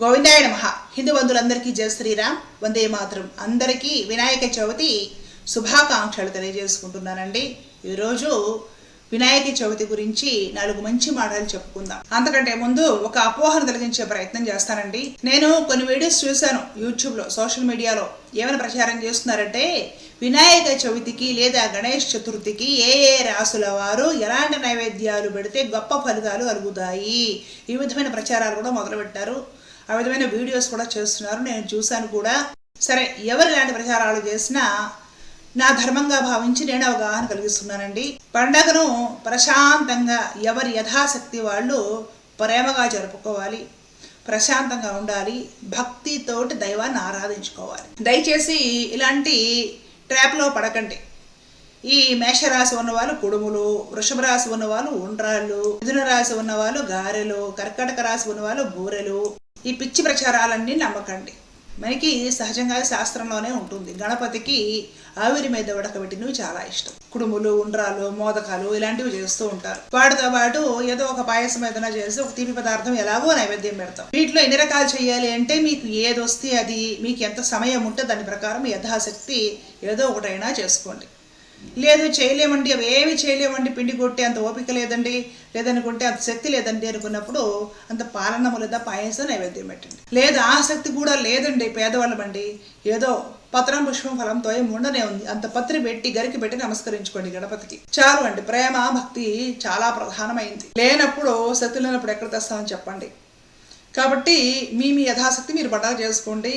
గోవిందాయ నమ. హిందూ బంధువులందరికీ జయ శ్రీరామ్. వందే మాత్రం. అందరికీ వినాయక చవితి శుభాకాంక్షలు తెలియజేసుకుంటున్నానండి. ఈరోజు వినాయక చవితి గురించి నాలుగు మంచి మాటలు చెప్పుకుందాం. అంతకంటే ముందు ఒక అపోహను తొలగించే ప్రయత్నం చేస్తానండి. నేను కొన్ని వీడియోస్ చూశాను యూట్యూబ్లో సోషల్ మీడియాలో. ఏమైనా ప్రచారం చేస్తున్నారంటే వినాయక చవితికి లేదా గణేష్ చతుర్థికి ఏ ఏ రాసుల వారు ఎలాంటి నైవేద్యాలు పెడితే గొప్ప ఫలితాలు కలుగుతాయి? ఈ విధమైన ప్రచారాలు కూడా మొదలుపెట్టారు. ఆ విధమైన వీడియోస్ కూడా చేస్తున్నారు. నేను చూశాను కూడా. సరే ఎవరు ఇలాంటి ప్రచారాలు చేసినా నా ధర్మంగా భావించి నేను అవగాహన కలిగిస్తున్నానండి. పండగను ప్రశాంతంగా ఎవరి యథాశక్తి వాళ్ళు ప్రేమగా జరుపుకోవాలి. ప్రశాంతంగా ఉండాలి. భక్తితోటి దైవాన్ని ఆరాధించుకోవాలి. దయచేసి ఇలాంటి ట్రాప్లో పడకండి. ఈ మేషరాశి ఉన్నవాళ్ళు కుడుములు వృషభ రాశి ఉన్నవాళ్ళు ఉండ్రాళ్ళు మిథున రాశి ఉన్నవాళ్ళు గారెలు కర్కటక రాశి ఉన్నవాళ్ళు బూరెలు ఈ పిచ్చి ప్రచారాలన్నీ నమ్మకండి. మనకి సహజంగా శాస్త్రంలోనే ఉంటుంది. గణపతికి ఆవిరి మీద ఉడకబెట్టినవి చాలా ఇష్టం. కుడుములు ఉండ్రాలు మోదకాలు ఇలాంటివి చేస్తూ ఉంటారు. వాటితో పాటు ఏదో ఒక పాయసం ఏదైనా చేసి ఒక తీపి పదార్థం ఎలాగో నైవేద్యం పెడతాం. వీటిలో ఎన్ని రకాలు చేయాలి అంటే మీకు ఏది వస్తే అది మీకు ఎంత సమయం ఉంటే దాని ప్రకారం యథాశక్తి ఏదో ఒకటైనా చేసుకోండి. లేదు చేయలేమండి అవి ఏమి చేయలేమండి పిండి కొట్టి అంత ఓపిక లేదండి లేదనుకుంటే అంత శక్తి లేదండి అనుకున్నప్పుడు అంత పాలనము లేదా పాయసం నైవేద్యం పెట్టండి. లేదు ఆ శక్తి కూడా లేదండి పేదవాళ్ళమండి. ఏదో పత్రం పుష్పం ఫలంతో ఉండనే ఉంది. అంత పత్రి పెట్టి గరికి పెట్టి నమస్కరించుకోండి గణపతికి. చాలు అండి ప్రేమ భక్తి చాలా ప్రధానమైంది. లేనప్పుడు శక్తి లేనప్పుడు ఎక్కడ తెస్తామని చెప్పండి. కాబట్టి మీ మీ యథాశక్తి మీరు పండగ చేసుకోండి.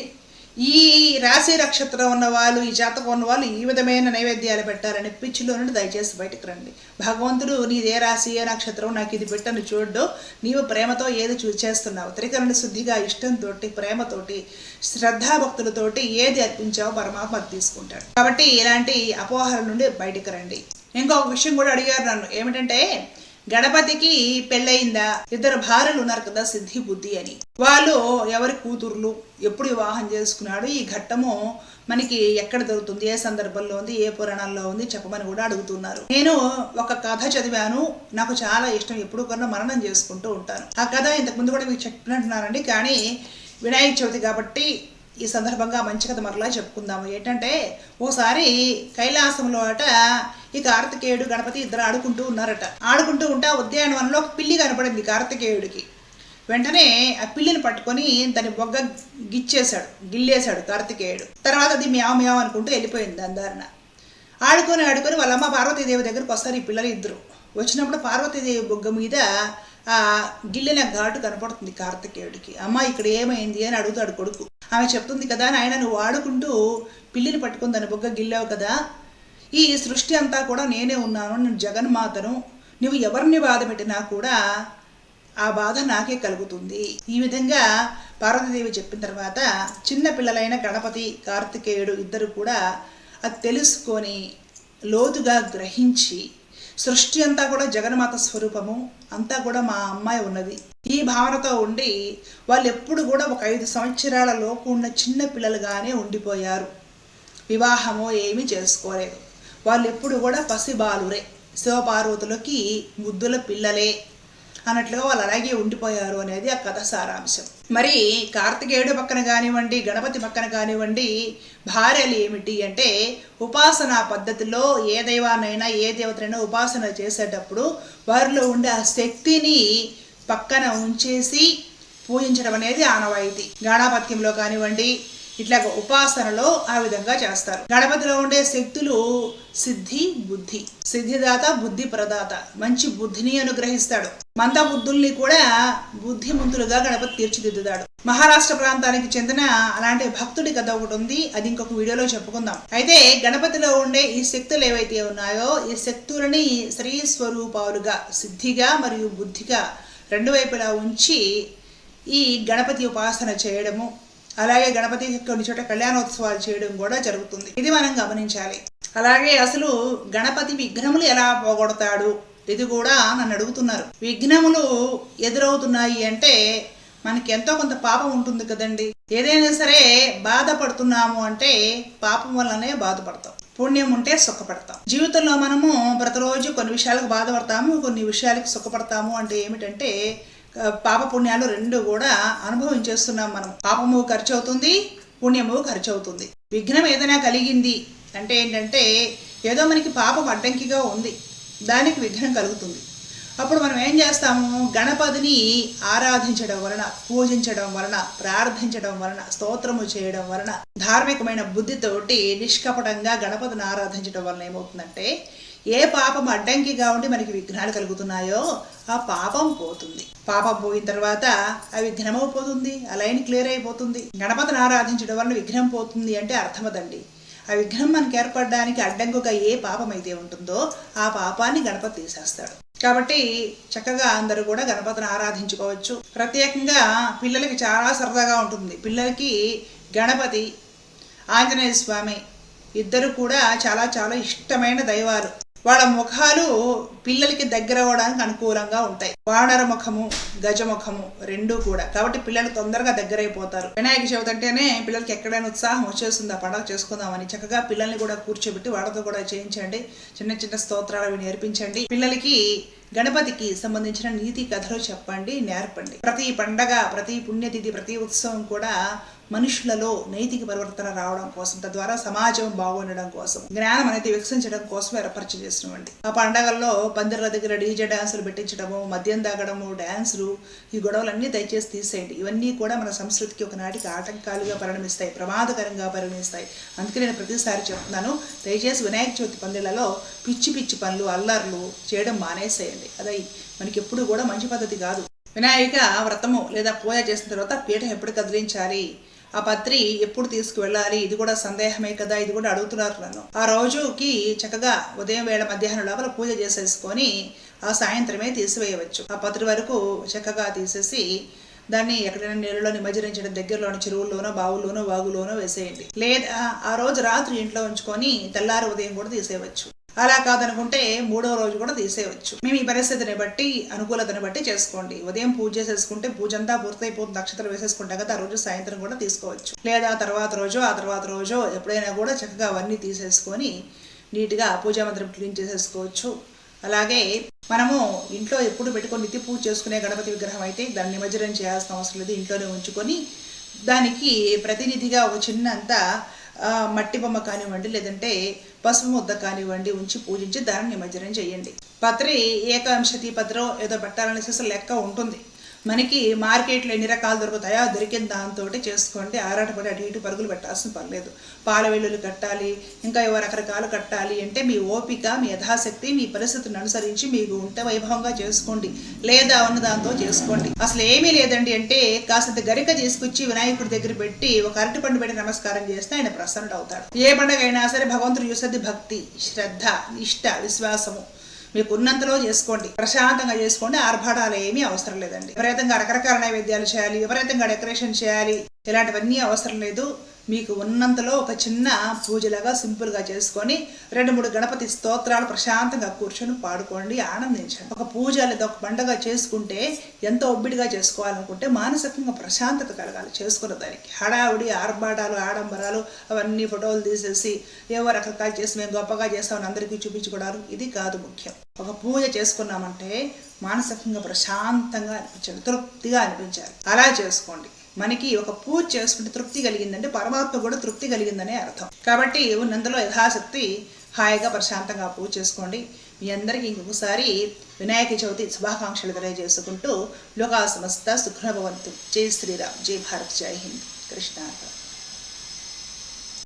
ఈ రాశి నక్షత్రం ఉన్న వాళ్ళు ఈ జాతకం ఉన్న వాళ్ళు ఈ విధమైన నైవేద్యాలు పెట్టారని పిచ్చిలో నుండి దయచేసి బయటకు రండి. భగవంతుడు నీదే రాశి ఏ నక్షత్రం నాకు ఇది పెట్టను చూడ్డు నీవు ప్రేమతో ఏది చూ చేస్తున్నావు? త్రికరణ శుద్ధిగా ఇష్టంతో ప్రేమతోటి శ్రద్ధాభక్తులతోటి ఏది అర్పించావో పరమాత్మ తీసుకుంటాడు. కాబట్టి ఇలాంటి అపోహల నుండి బయటకు రండి. ఇంకొక విషయం కూడా అడిగారు నన్ను. ఏమిటంటే గణపతికి పెళ్ళయిందా? ఇద్దరు భార్యలు ఉన్నారు కదా సిద్ధి బుద్ధి అని. వాళ్ళు ఎవరి కూతుర్లు? ఎప్పుడు వివాహం చేసుకున్నాడు? ఈ ఘట్టము మనకి ఎక్కడ దొరుకుతుంది? ఏ సందర్భంలో ఉంది? ఏ పురాణాల్లో ఉంది? చెప్పమని కూడా అడుగుతున్నారు. నేను ఒక కథ చదివాను. నాకు చాలా ఇష్టం. ఎప్పుడు కన్నా మరణం చేసుకుంటూ ఉంటాను. ఆ కథ ఇంతకు ముందు కూడా మీకు చెప్పినట్టున్నానండి. కానీ వినాయక చవితి కాబట్టి ఈ సందర్భంగా మంచి కథ మరలా చెప్పుకుందాము. ఏంటంటే ఓసారి కైలాసంలో అట ఈ కార్తికేయుడు గణపతి ఇద్దరు ఆడుకుంటూ ఉన్నారట. ఆడుకుంటూ ఉంటా ఉద్యానవనంలో ఒక పిల్లి కనపడింది కార్తికేయుడికి. వెంటనే ఆ పిల్లిని పట్టుకొని దాని బొగ్గ గిచ్చేశాడు గిల్లేశాడు కార్తికేయుడు. తర్వాత అది మ్యావ్ మ్యావ్ అనుకుంటూ వెళ్ళిపోయింది దాని దారిన ఆడుకొని ఆడుకొని వాళ్ళమ్మ పార్వతీదేవి దగ్గరికి వస్తారు ఈ పిల్లలు ఇద్దరు. వచ్చినప్పుడు పార్వతీదేవి బొగ్గ మీద ఆ గిల్లిన ఘాటు కనపడుతుంది కార్తికేయుడికి. అమ్మ ఇక్కడ ఏమైంది? అని అడుగుతాడు కొడుకు. ఆమె చెప్తుంది కదా నాయన నువ్వు ఆడుకుంటూ పిల్లిని పట్టుకుని దాని బుగ్గ గిల్లావు కదా. ఈ సృష్టి అంతా కూడా నేనే ఉన్నాను నేను జగన్మాతను నువ్వు ఎవరిని బాధ పెట్టినా కూడా ఆ బాధ నాకే కలుగుతుంది. ఈ విధంగా పార్వతీదేవి చెప్పిన తర్వాత చిన్న పిల్లలైన గణపతి కార్తికేయుడు ఇద్దరు కూడా అది తెలుసుకొని లోతుగా గ్రహించి సృష్టి అంతా కూడా జగన్మాత స్వరూపము అంతా కూడా మా అమ్మాయి ఉన్నది. ఈ భావనతో ఉండి వాళ్ళు ఎప్పుడు కూడా ఒక ఐదు సంవత్సరాల లోపు ఉన్న చిన్న పిల్లలుగానే ఉండిపోయారు. వివాహము ఏమీ చేసుకోలేదు. వాళ్ళు ఎప్పుడు కూడా పసిబాలురే శివపార్వతులకి ముద్దుల పిల్లలే అన్నట్లుగా వాళ్ళు అలాగే ఉండిపోయారు అనేది ఆ కథ సారాంశం. మరి కార్తికేయుడు పక్కన కానివ్వండి గణపతి పక్కన కానివ్వండి భార్యలు ఏమిటి అంటే ఉపాసనా పద్ధతిలో ఏ దైవానైనా ఏ దేవతనైనా ఉపాసన చేసేటప్పుడు వారిలో ఉండే ఆ శక్తిని పక్కన ఉంచేసి పూజించడం అనేది ఆనవాయితీ. గాణాపత్యంలో కానివ్వండి ఇట్లా ఉపాసనలో ఆ విధంగా చేస్తారు. గణపతిలో ఉండే శక్తులు సిద్ధి బుద్ధి. సిద్ధిదాత బుద్ధి ప్రదాత. మంచి బుద్ధిని అనుగ్రహిస్తాడు. మంద బుద్ధుల్ని కూడా బుద్ధిమంతులుగా గణపతి తీర్చిదిద్దుతాడు. మహారాష్ట్ర ప్రాంతానికి చెందిన అలాంటి భక్తుడి కథ ఒకటి ఉంది అది ఇంకొక వీడియోలో చెప్పుకుందాం. అయితే గణపతిలో ఉండే ఈ శక్తులు ఏవైతే ఉన్నాయో ఈ శక్తులని శ్రీ స్వరూపాలుగా సిద్ధిగా మరియు బుద్ధిగా రెండు వైపులా ఉంచి ఈ గణపతి ఉపాసన చేయడము అలాగే గణపతి కొన్ని చోట కళ్యాణోత్సవాలు చేయడం కూడా జరుగుతుంది. ఇది మనం గమనించాలి. అలాగే అసలు గణపతి విఘ్నములు ఎలా పోగొడతాడు? ఇది కూడా నన్ను అడుగుతున్నారు. విఘ్నములు ఎదురవుతున్నాయి అంటే మనకి ఎంతో కొంత పాపం ఉంటుంది కదండి. ఏదైనా సరే బాధపడుతున్నాము అంటే పాపం వల్లనే బాధపడతాం. పుణ్యం ఉంటే సుఖపడతాం. జీవితంలో మనము ప్రతిరోజు కొన్ని విషయాలకు బాధపడతాము కొన్ని విషయాలకు సుఖపడతాము అంటే ఏమిటంటే పాప పుణ్యాలు రెండు కూడా అనుభవం చేస్తున్నాం మనం. పాపము ఖర్చు అవుతుంది పుణ్యము ఖర్చు అవుతుంది విఘ్నం ఏదైనా కలిగింది అంటే ఏంటంటే ఏదో మనకి పాపం అడ్డంకిగా ఉంది. దానికి విఘ్నం కలుగుతుంది. అప్పుడు మనం ఏం చేస్తాము? గణపతిని ఆరాధించడం వలన పూజించడం వలన ప్రార్థించడం వలన స్తోత్రము చేయడం వలన ధార్మికమైన బుద్ధితోటి నిష్కపటంగా గణపతిని ఆరాధించడం వలన ఏమవుతుందంటే ఏ పాపం అడ్డంకిగా ఉండి మనకి విఘ్నాలు కలుగుతున్నాయో ఆ పాపం పోతుంది. పాపం పోయిన తర్వాత ఆ విఘ్నం పోతుంది ఆ లైన్ క్లియర్ అయిపోతుంది. గణపతిని ఆరాధించడం వలన విఘ్నం పోతుంది అంటే అర్థమదండి. ఆ విఘ్నం మనకి ఏర్పడడానికి అడ్డంకుగా ఏ పాపం అయితే ఉంటుందో ఆ పాపాన్ని గణపతి తీసేస్తాడు. కాబట్టి చక్కగా అందరూ కూడా గణపతిని ఆరాధించుకోవచ్చు. ప్రత్యేకంగా పిల్లలకి చాలా సరదాగా ఉంటుంది. పిల్లలకి గణపతి ఆంజనేయ స్వామి ఇద్దరు కూడా చాలా చాలా ఇష్టమైన దైవాలు. వాళ్ళ ముఖాలు పిల్లలకి దగ్గర అవ్వడానికి అనుకూలంగా ఉంటాయి. వానర ముఖము గజముఖము రెండు కూడా. కాబట్టి పిల్లలు తొందరగా దగ్గరైపోతారు వినాయక చవితి అంటేనే పిల్లలకి ఎక్కడైనా ఉత్సాహం వచ్చేస్తుంది? ఆ పండగ చేసుకుందామని. చక్కగా పిల్లల్ని కూడా కూర్చోబెట్టి వాళ్ళతో కూడా చేయించండి. చిన్న చిన్న స్తోత్రాలు అవి నేర్పించండి. పిల్లలకి గణపతికి సంబంధించిన నీతి కథలు చెప్పండి నేర్పండి. ప్రతి పండగ ప్రతి పుణ్యతిథి ప్రతి ఉత్సవం కూడా మనుషులలో నైతిక పరివర్తన రావడం కోసం తద్వారా సమాజం బాగుండడం కోసం జ్ఞానం అనేది వికసించడం కోసం ఏర్పరిచి చేసినవండి. ఆ పండగల్లో పందిర్ల దగ్గర డీజే డ్యాన్సులు పెట్టించడము మద్యం తాగడము డ్యాన్సులు ఈ గొడవలన్నీ దయచేసి తీసేయండి. ఇవన్నీ కూడా మన సంస్కృతికి ఒకనాటికి ఆటంకాలుగా పరిణమిస్తాయి ప్రమాదకరంగా పరిణమిస్తాయి. అందుకే నేను ప్రతిసారి చెప్తున్నాను దయచేసి వినాయక చవితి పందిళ్ళలో పిచ్చి పిచ్చి పనులు అల్లర్లు చేయడం మానేసేయండి. అదే మనకి ఎప్పుడు కూడా మంచి పద్ధతి కాదు. వినాయక వ్రతము లేదా పూజ చేసిన తర్వాత పీఠం ఎప్పుడు కదిలించాలి? ఆ పత్రి ఎప్పుడు తీసుకువెళ్ళాలి? ఇది కూడా సందేహమే కదా? ఇది కూడా అడుగుతున్నారు నన్ను. ఆ రోజుకి చక్కగా ఉదయం వేళ మధ్యాహ్నం లోపల పూజ చేసేసుకొని ఆ సాయంత్రమే తీసివేయవచ్చు. ఆ పత్రి వరకు చక్కగా తీసేసి దాన్ని ఎక్కడైనా నీళ్ళలో నిమజ్జరించడం దగ్గరలోని చెరువుల్లోనో బావుల్లోనో వాగులోనో వేసేయండి. లేదా ఆ రోజు రాత్రి ఇంట్లో ఉంచుకొని తెల్లారి ఉదయం కూడా తీసేయవచ్చు. అలా కాదనుకుంటే మూడో రోజు కూడా తీసేయవచ్చు. మేము ఈ పరిస్థితిని బట్టి అనుకూలతను బట్టి చేసుకోండి. ఉదయం పూజ చేసేసుకుంటే పూజ అంతా పూర్తయిపోతుంది. నక్షత్రం వేసేసుకుంటాం కదా ఆ రోజు సాయంత్రం కూడా తీసుకోవచ్చు. లేదా తర్వాత రోజు ఆ తర్వాత రోజు ఎప్పుడైనా కూడా చక్కగా అవన్నీ తీసేసుకొని నీట్గా పూజా మందిరం క్లీన్ చేసేసుకోవచ్చు. అలాగే మనము ఇంట్లో ఎప్పుడు పెట్టుకొని నిత్య పూజ చేసుకునే గణపతి విగ్రహం అయితే దాన్ని నిమజ్జనం చేయాల్సిన అవసరం లేదు. ఇంట్లోనే ఉంచుకొని దానికి ప్రతినిధిగా ఒక చిన్నంత మట్టి బొమ్మ కానివ్వండి లేదంటే పసుపు ముద్ద కానివ్వండి ఉంచి పూజించి దాన్ని నిమజ్జనం చేయండి. పత్రి ఏకాంశతి పత్రం ఏదో పెట్టాలనేసి అసలు లెక్క ఉంటుంది. మనకి మార్కెట్లో ఎన్ని రకాలు దొరుకుతాయో ఆ దొరికిన దాంతో చేసుకోండి. ఆరాటపడి అటు ఇటు పరుగులు పెట్టాల్సిన పర్లేదు పాల వెల్లులు కట్టాలి ఇంకా ఏవో రకరకాలు కట్టాలి అంటే మీ ఓపిక మీ యథాశక్తి మీ పరిస్థితిని అనుసరించి మీకు ఉంటే వైభవంగా చేసుకోండి. లేదా ఉన్న దాంతో చేసుకోండి. అసలు ఏమీ లేదండి అంటే కాస్త గరిక తీసుకొచ్చి వినాయకుడి దగ్గర పెట్టి ఒక అరటి పండు పెట్టి నమస్కారం చేస్తే ఆయన ప్రసన్నుడు అవుతాడు. ఏ పండుగ అయినా సరే భగవంతుడు చూసేది భక్తి శ్రద్ధ ఇష్ట విశ్వాసము. మీకు ఉన్నంతలో చేసుకోండి. ప్రశాంతంగా చేసుకోండి. ఆర్భాటాలు ఏమీ అవసరం లేదండి. విపరీతంగా రకరకాల నైవేద్యాలు చేయాలి. విపరీతంగా డెకరేషన్ చేయాలి. ఇలాంటివన్నీ అవసరం లేదు. మీకు ఉన్నంతలో ఒక చిన్న పూజలాగా సింపుల్గా చేసుకొని రెండు మూడు గణపతి స్తోత్రాలు ప్రశాంతంగా కూర్చొని పాడుకోండి ఆనందించండి. ఒక పూజ లేదా ఒక పండుగ చేసుకుంటే ఎంతో ఒబ్బిడిగా చేసుకోవాలనుకుంటే మానసికంగా ప్రశాంతత కలగాలి. చేసుకున్న దానికి హడావుడి ఆర్భాటాలు ఆడంబరాలు అవన్నీ ఫోటోలు తీసేసి ఏవో రకరకాలు చేసి మేము గొప్పగా చేస్తామని అందరికీ చూపించుకోవడం ఇది కాదు ముఖ్యం. ఒక పూజ చేసుకున్నామంటే మానసికంగా ప్రశాంతంగా అనిపించాలి తృప్తిగా అనిపించాలి. అలా చేసుకోండి. మనకి ఒక పూజ చేసుకుంటే తృప్తి కలిగిందంటే పరమాత్మ కూడా తృప్తి కలిగిందనే అర్థం. కాబట్టి ఉన్నందులో యథాశక్తి హాయిగా ప్రశాంతంగా పూజ చేసుకోండి. మీ అందరికీ ఇంకొకసారి వినాయక చవితి శుభాకాంక్షలు తెలియజేసుకుంటూ లోకా సమస్త సుఖభవంతు జై శ్రీరామ్. జై భారత్. జై హింద్. కృష్ణార్థం